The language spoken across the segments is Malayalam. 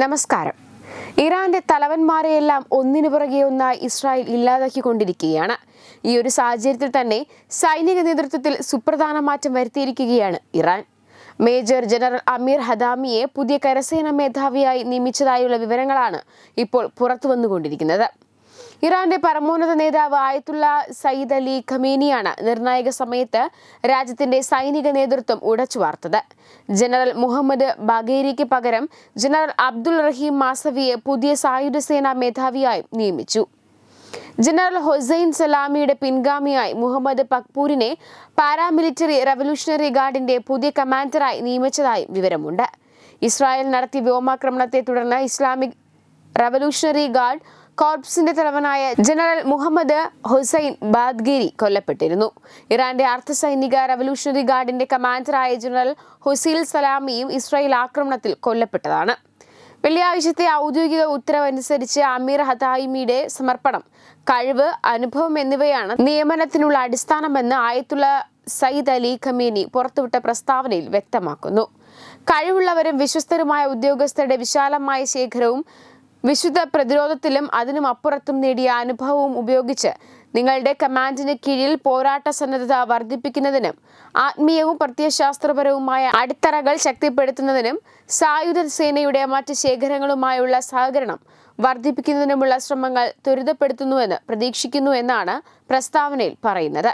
നമസ്കാരം. ഇറാന്റെ തലവന്മാരെയെല്ലാം ഒന്നിനു പുറകെ ഒന്നായി ഇസ്രായേൽ ഇല്ലാതാക്കിക്കൊണ്ടിരിക്കുകയാണ്. ഈ ഒരു സാഹചര്യത്തിൽ തന്നെ സൈനിക നേതൃത്വത്തിൽ സുപ്രധാന മാറ്റം വരുത്തിയിരിക്കുകയാണ് ഇറാൻ. മേജർ ജനറൽ അമീർ ഹദാമിയെ പുതിയ കരസേന മേധാവിയായി നിയമിച്ചതായുള്ള വിവരങ്ങളാണ് ഇപ്പോൾ പുറത്തു വന്നുകൊണ്ടിരിക്കുന്നത് ഇറാന്റെ പരമോന്നത നേതാവ് ആയത്തുള്ള സയ്യിദ് അലി ഖമേനിയാണ് നിർണായക സമയത്ത് രാജ്യത്തിന്റെ സൈനിക നേതൃത്വം ഉടച്ചു വാർത്തത്. ജനറൽ മുഹമ്മദ് ബഗേരിക്ക് പകരം ജനറൽ അബ്ദുൾ റഹീം മാസവിയെ പുതിയ സായുധ സേനാ മേധാവിയായി നിയമിച്ചു. ജനറൽ ഹൊസൈൻ സലാമിയുടെ പിൻഗാമിയായി മുഹമ്മദ് പക്പൂരിനെ പാരാമിലിറ്ററി റവല്യൂഷണറി ഗാർഡിന്റെ പുതിയ കമാൻഡറായി നിയമിച്ചതായും വിവരമുണ്ട്. ഇസ്രായേൽ നടത്തിയ വ്യോമാക്രമണത്തെ തുടർന്ന് ഇസ്ലാമിക് റവല്യൂഷണറി ഗാർഡ് കോർപ്സിന്റെ തലവനായ ജനറൽ മുഹമ്മദ് ഹുസൈൻ ബാദ്ഗിരി കൊല്ലപ്പെട്ടിരുന്നു. ഇറാന്റെ അർദ്ധ സൈനിക റവല്യൂഷണറി ഗാർഡിന്റെ കമാൻഡറായ ജനറൽ ഹുസൈൽ സലാമിയും ഇസ്രായേൽ ആക്രമണത്തിൽ കൊല്ലപ്പെട്ടതാണ്. വെള്ളിയാഴ്ചത്തെ ഔദ്യോഗിക ഉത്തരവനുസരിച്ച് അമീർ ഹതായിമിയുടെ സമർപ്പണം കഴിവ് അനുഭവം എന്നിവയാണ് നിയമനത്തിനുള്ള അടിസ്ഥാനമെന്ന് ആയത്തുള്ള സയ്യിദ് അലി ഖമീനി പുറത്തുവിട്ട പ്രസ്താവനയിൽ വ്യക്തമാക്കുന്നു. കഴിവുള്ളവരും വിശ്വസ്തരുമായ ഉദ്യോഗസ്ഥരുടെ വിശാലമായ ശേഖരവും വിശുദ്ധ പ്രതിരോധത്തിലും അതിനും അപ്പുറത്തും നേടിയ അനുഭവവും ഉപയോഗിച്ച് നിങ്ങളുടെ കമാൻഡിന് കീഴിൽ പോരാട്ട സന്നദ്ധത വർദ്ധിപ്പിക്കുന്നതിനും ആത്മീയവും പ്രത്യയശാസ്ത്രപരവുമായ അടിത്തറകൾ ശക്തിപ്പെടുത്തുന്നതിനും സായുധ സേനയുടെ മറ്റ് ശേഖരങ്ങളുമായുള്ള സഹകരണം വർദ്ധിപ്പിക്കുന്നതിനുമുള്ള ശ്രമങ്ങൾ ത്വരിതപ്പെടുത്തുന്നുവെന്ന് പ്രതീക്ഷിക്കുന്നു എന്നാണ് പ്രസ്താവനയിൽ പറയുന്നത്.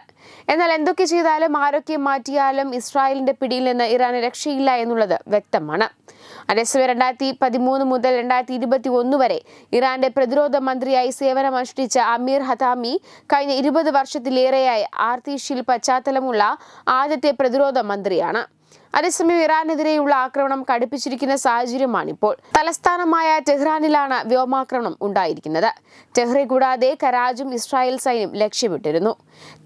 എന്നാൽ എന്തൊക്കെ ചെയ്താലും ആരൊക്കെ മാറ്റിയാലും ഇസ്രായേലിന്റെ പിടിയിൽ നിന്ന് ഇറാന് രക്ഷയില്ല എന്നുള്ളത് വ്യക്തമാണ്. അതേസമയം രണ്ടായിരത്തി പതിമൂന്ന് മുതൽ രണ്ടായിരത്തി ഇരുപത്തി ഒന്ന് വരെ ഇറാന്റെ പ്രതിരോധ മന്ത്രിയായി സേവനമനുഷ്ഠിച്ച അമീർ ഹതാമി കഴിഞ്ഞ ഇരുപത് വർഷത്തിലേറെയായി ആർത്തിഷിൽ പശ്ചാത്തലമുള്ള ആദ്യത്തെ പ്രതിരോധ മന്ത്രിയാണ്. അതേസമയം ഇറാനെതിരെയുള്ള ആക്രമണം കടുപ്പിച്ചിരിക്കുന്ന സാഹചര്യമാണിപ്പോൾ തലസ്ഥാനമായ ടെഹ്റാനിലാണ് വ്യോമാക്രമണം ഉണ്ടായിരിക്കുന്നത്. ടെഹ്റെ കൂടാതെ കരാജും ഇസ്രായേൽ സൈന്യം ലക്ഷ്യമിട്ടിരുന്നു.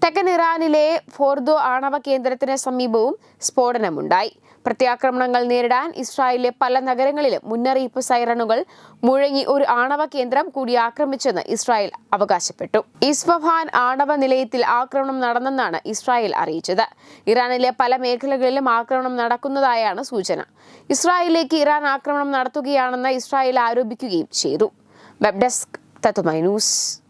തെക്കൻ ഇറാനിലെ ഫോർദോ ആണവ കേന്ദ്രത്തിന് സമീപവും സ്ഫോടനമുണ്ടായി. പ്രത്യാക്രമണങ്ങൾ നേരിടാൻ ഇസ്രായേലിലെ പല നഗരങ്ങളിലും മുന്നറിയിപ്പ് സൈറണുകൾ മുഴങ്ങി ഒരു ആണവ കേന്ദ്രം കൂടി ആക്രമിച്ചെന്ന് ഇസ്രായേൽ അവകാശപ്പെട്ടു. ഇസ്ഫഹാൻ ആണവ നിലയത്തിൽ ആക്രമണം നടന്നെന്നാണ് ഇസ്രായേൽ അറിയിച്ചത്. ഇറാനിലെ പല മേഖലകളിലും ആക്രമണം നടക്കുന്നതായാണ് സൂചന. ഇസ്രായേലിലേക്ക് ഇറാൻ ആക്രമണം നടത്തുകയാണെന്ന് ഇസ്രായേൽ ആരോപിക്കുകയും ചെയ്തു. വെബ് ഡെസ്ക് തത്തുമൈ ന്യൂസ്.